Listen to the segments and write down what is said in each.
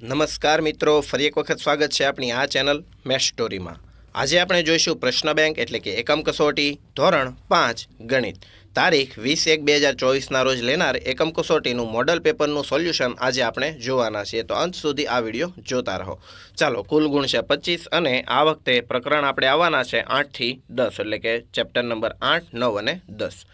નમસ્કાર મિત્રો, ફરી એક વખત સ્વાગત છે આપણી આ ચેનલ મેશ સ્ટોરીમાં. આજે આપણે જોઈશું પ્રશ્ન બેંક એટલે કે એકમ કસોટી, ધોરણ પાંચ, ગણિત. તારીખ વીસ એક બે હજાર ચોવીસના રોજ લેનાર એકમ કસોટીનું મોડલ પેપરનું સોલ્યુશન આજે આપણે જોવાના છીએ. તો અંત સુધી આ વીડિયો જોતા રહો. ચાલો, કુલ ગુણ છે પચીસ અને આ વખતે પ્રકરણ આપણે આવવાના છે આઠથી દસ, એટલે કે ચેપ્ટર નંબર આઠ, નવ અને દસ.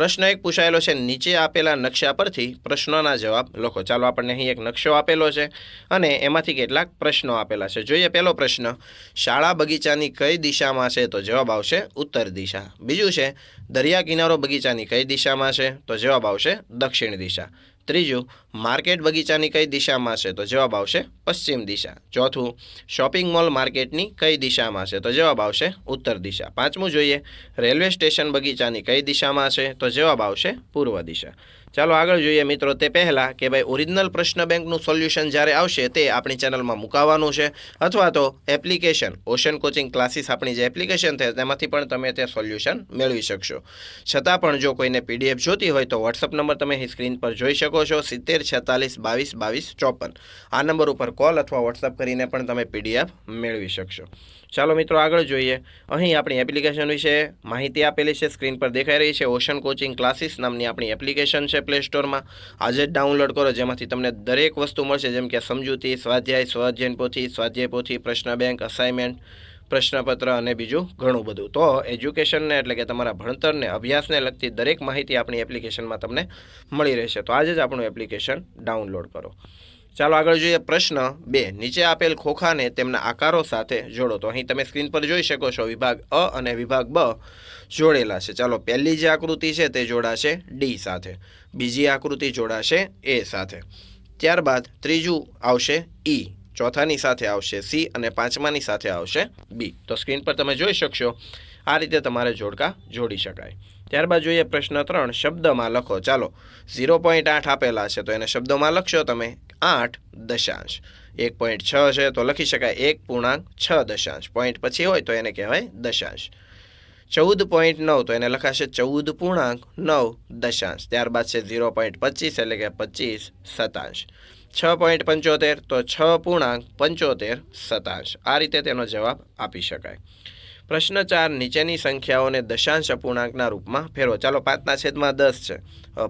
પ્રશ્ન એક પૂછાયેલો છે. નીચે આપેલા નકશા પરથી પ્રશ્નોના જવાબ લખો. ચાલો આપણને અહીં એક નકશો આપેલો છે અને એમાંથી કેટલાક પ્રશ્નો આપેલા છે. જોઈએ પહેલો પ્રશ્ન, શાળા બગીચાની કઈ દિશામાં છે? તો જવાબ આવશે ઉત્તર દિશા. બીજું છે, દરિયા કિનારો બગીચાની કઈ દિશામાં છે? તો જવાબ આવશે દક્ષિણ દિશા. ત્રીજું માર્કેટ બગીચાની કઈ દિશામાં છે? તો જવાબ આવશે પશ્ચિમ દિશા. ચોથું, શોપિંગ મોલ માર્કેટની કઈ દિશામાં છે? તો જવાબ આવશે ઉત્તર દિશા. પાંચમું જોઈએ, રેલવે સ્ટેશન બગીચાની કઈ દિશામાં છે? તો જવાબ આવશે પૂર્વ દિશા. ચાલો આગળ જોઈએ મિત્રો તે પહેલાં કે ભાઈ ઓરિજિનલ પ્રશ્ન બેંકનું સોલ્યુશન જ્યારે આવશે તે આપણી ચેનલમાં મુકાવાનું છે. અથવા તો એપ્લિકેશન, ઓશન કોચિંગ ક્લાસીસ આપણી જે એપ્લિકેશન છે તેમાંથી પણ તમે તે સોલ્યુશન મેળવી શકશો. છતાં પણ જો કોઈને પીડીએફ જોતી હોય તો વોટ્સઅપ નંબર તમે સ્ક્રીન પર જોઈ શકો છો. સિત્તેર છેતાલીસ બાવીસ બાવીસ ચોપન. આ નંબર ઉપર કોલ અથવા વોટ્સઅપ કરીને પણ તમે પીડીએફ મેળવી શકશો. ચાલો મિત્રો આગળ જોઈએ. અહીં આપણી એપ્લિકેશન વિશે માહિતી આપેલી છે. સ્ક્રીન પર દેખાઈ રહી છે. ઓશન કોચિંગ ક્લાસીસ નામની આપણી એપ્લિકેશન છે પ્લે સ્ટોરમાં આજે જ ડાઉનલોડ કરો. જેમાંથી તમને દરેક વસ્તુ મળશે. જેમ કે સમજૂતી, સ્વાધ્યાય, સ્વાધ્યાયન પોથી, સ્વાધ્યાય પોથી, પ્રશ્ન બેંક અસાઇનમેન્ટ પ્રશ્નપત્ર અને બીજું ઘણું બધું. તો એજ્યુકેશનને એટલે કે તમારા ભણતરને, અભ્યાસને લગતી દરેક માહિતી આપણી એપ્લિકેશનમાં તમને મળી રહેશે. તો આજે જ આપણું એપ્લિકેશન ડાઉનલોડ કરો. ચાલો આગળ જોઈએ પ્રશ્ન બે. નીચે આપેલ ખોખાને તેમના આકારો સાથે જોડો. તો અહીં તમે સ્ક્રીન પર જોઈ શકો છો, વિભાગ અ અને વિભાગ બ જોડેલા છે. ચાલો, પહેલી જે આકૃતિ છે તે જોડાશે ડી સાથે. બીજી આકૃતિ જોડાશે એ સાથે. ત્યારબાદ ત્રીજું આવશે ઈ. ચોથાની સાથે આવશે સી અને પાંચમાની સાથે આવશે બી. તો સ્ક્રીન પર તમે જોઈ શકશો, આ રીતે તમારે જોડકા જોડી શકાય. ત્યારબાદ જોઈએ પ્રશ્ન ત્રણ, શબ્દમાં લખો. ચાલો, ઝીરો પોઈન્ટ આઠ આપેલા છે, તો એને શબ્દોમાં લખશો તમે. આઠ દશાંશ. એક પોઈન્ટ છ છે, તો લખી શકાય એક પૂર્ણાંક છ દશાંશ. પોઈન્ટ પછી હોય તો એને કહેવાય દશાંશ. ચૌદ પોઈન્ટ નવ, તો એને લખાશે ચૌદ પૂર્ણાંક નવ દશાંશ. ત્યારબાદ છે ઝીરો પોઈન્ટ પચીસ, એટલે કે પચીસ સતાંશ છ પોઈન્ટ પંચોતેર તો છ પૂર્ણાંક પંચોતેર સતાંશ આ રીતે તેનો જવાબ આપી શકાય. પ્રશ્ન ચાર, નીચેની સંખ્યાઓને દશાંશ અપૂર્ણાંકના રૂપમાં ફેરવો. ચાલો પાંચના છેદમાં દસ છે.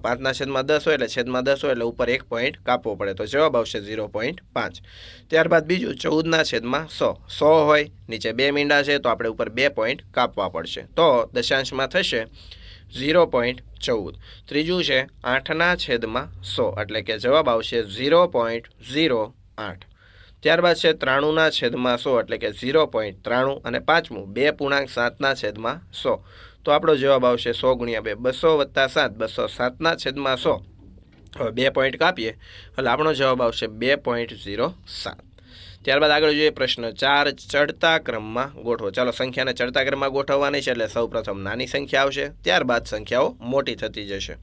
પાંચના છેદમાં દસ હોય એટલે છેદમાં દસ હોય એટલે ઉપર એક પોઈન્ટ કાપવો પડે. તો જવાબ આવશે ઝીરો પોઈન્ટ પાંચ. ત્યારબાદ બીજું, ચૌદના છેદમાં સો. સો હોય, નીચે બે મીંડા છે, તો આપણે ઉપર બે પોઈન્ટ કાપવા પડશે. તો દશાંશમાં થશે ઝીરો પોઈન્ટ ચૌદ. ત્રીજું છે આઠના છેદમાં સો, એટલે કે જવાબ આવશે ઝીરો પોઈન્ટ ઝીરો આઠ. ત્યારબાદ છે ત્રાણુંના છેદમાં સો, એટલે કે ઝીરો પોઈન્ટ ત્રાણું અને પાંચમું, બે પૂર્ણાંક સાતના છેદમાં સો. તો આપણો જવાબ આવશે સો ગુણ્યા બે, બસો વત્તા સાત, બસો સાતના છેદમાં સો. હવે બે પોઈન્ટ કાપીએ, એટલે આપણો જવાબ આવશે બે પોઈન્ટ ઝીરો સાત. ત્યારબાદ આગળ જોઈએ પ્રશ્ન ચાર, ચડતા ક્રમમાં ગોઠવો. ચાલો, સંખ્યાને ચડતા ક્રમમાં ગોઠવવાની છે એટલે સૌ પ્રથમ નાની સંખ્યા આવશે, ત્યારબાદ સંખ્યાઓ મોટી થતી જશે.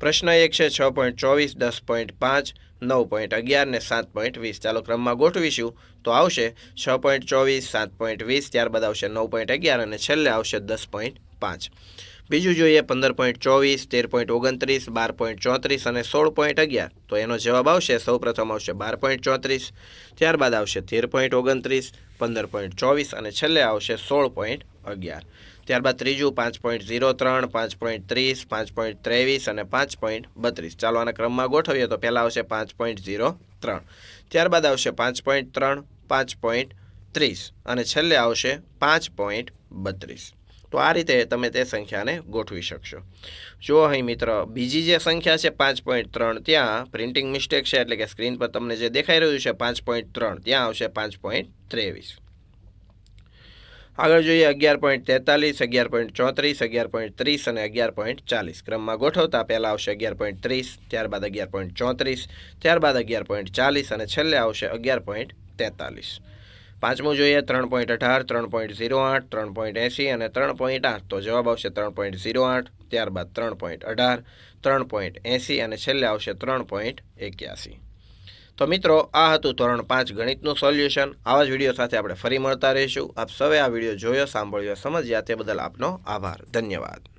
પ્રશ્ન એક છે, છ પોઈન્ટ ચોવીસ, દસ પોઈન્ટ પાંચ, નવ પોઈન્ટ અગિયાર ને સાત પોઈન્ટ વીસ. ચાલો, ક્રમમાં ગોઠવીશું તો આવશે છ પોઈન્ટ ચોવીસ, સાત પોઈન્ટ વીસ, ત્યારબાદ આવશે નવ પોઈન્ટ અગિયાર અને છેલ્લે આવશે દસ પોઈન્ટ પાંચ. બીજું જોઈએ પંદર પોઈન્ટ ચોવીસ, તેર પોઈન્ટ ઓગણત્રીસ, બાર પોઈન્ટ ચોત્રીસ અને સોળ પોઈન્ટ અગિયાર. તો એનો જવાબ આવશે સૌ પ્રથમ આવશે બાર પોઈન્ટ ચોત્રીસ, ત્યારબાદ આવશે તેર પોઈન્ટ ઓગણત્રીસ, પંદર પોઈન્ટ ચોવીસ અને છેલ્લે આવશે સોળ પોઈન્ટ અગિયાર. ત્યારબાદ ત્રીજું પાંચ પોઈન્ટ ઝીરો ત્રણ, પાંચ પોઈન્ટ ત્રીસ, પાંચ પોઈન્ટ ત્રેવીસ અને પાંચ પોઈન્ટ બત્રીસ. ચાલો આના ક્રમમાં ગોઠવીએ તો પહેલાં આવશે પાંચ પોઈન્ટ ઝીરો ત્રણ. ત્યારબાદ આવશે પાંચ પોઈન્ટ ત્રણ, પાંચ પોઈન્ટ ત્રીસ અને છેલ્લે આવશે પાંચ પોઈન્ટ બત્રીસ. તો આ રીતે તમે તે સંખ્યાને ગોઠવી શકશો. જો અહીં મિત્ર, બીજી જે સંખ્યા છે પાંચ પોઈન્ટ ત્રણ, ત્યાં પ્રિન્ટિંગ મિસ્ટેક છે એટલે કે સ્ક્રીન પર તમને જે દેખાઈ રહ્યું છે પાંચ પોઈન્ટ ત્રણ, ત્યાં આવશે પાંચ પોઈન્ટ ત્રેવીસ. આગળ જોઈએ અગિયાર પોઈન્ટ તેતાલીસ, અગિયાર પોઈન્ટ ચોત્રીસ, અગિયાર પોઈન્ટ ત્રીસ અને અગિયાર પોઈન્ટ ચાલીસ. ક્રમમાં ગોઠવતા પહેલાં આવશે અગિયાર પોઈન્ટ ત્રીસ, ત્યારબાદ અગિયાર પોઈન્ટ ચોત્રીસ, ત્યારબાદ અગિયાર પોઈન્ટ ચાલીસ અને છેલ્લે આવશે અગિયાર પોઈન્ટ તેતાલીસ. પાંચમું જોઈએ, ત્રણ પોઈન્ટ અઢાર, ત્રણ પોઈન્ટ ઝીરો આઠ, ત્રણ પોઈન્ટ એંસી અને ત્રણ પોઈન્ટ આઠ. તો જવાબ આવશે ત્રણ પોઈન્ટ ઝીરો આઠ, ત્યારબાદ ત્રણ પોઈન્ટ અઢાર, ત્રણ પોઈન્ટ એંસી અને છેલ્લે આવશે ત્રણ પોઈન્ટ એક્યાસી. તો મિત્રો, આ હતું ધોરણ પાંચ ગણિતનું સોલ્યુશન. આવા જ વીડિયો સાથે આપણે ફરી મળતા રહીશું. આપ સૌએ આ વીડિયો જોયો, સાંભળ્યો, સમજ્યા તે બદલ આપનો આભાર. ધન્યવાદ.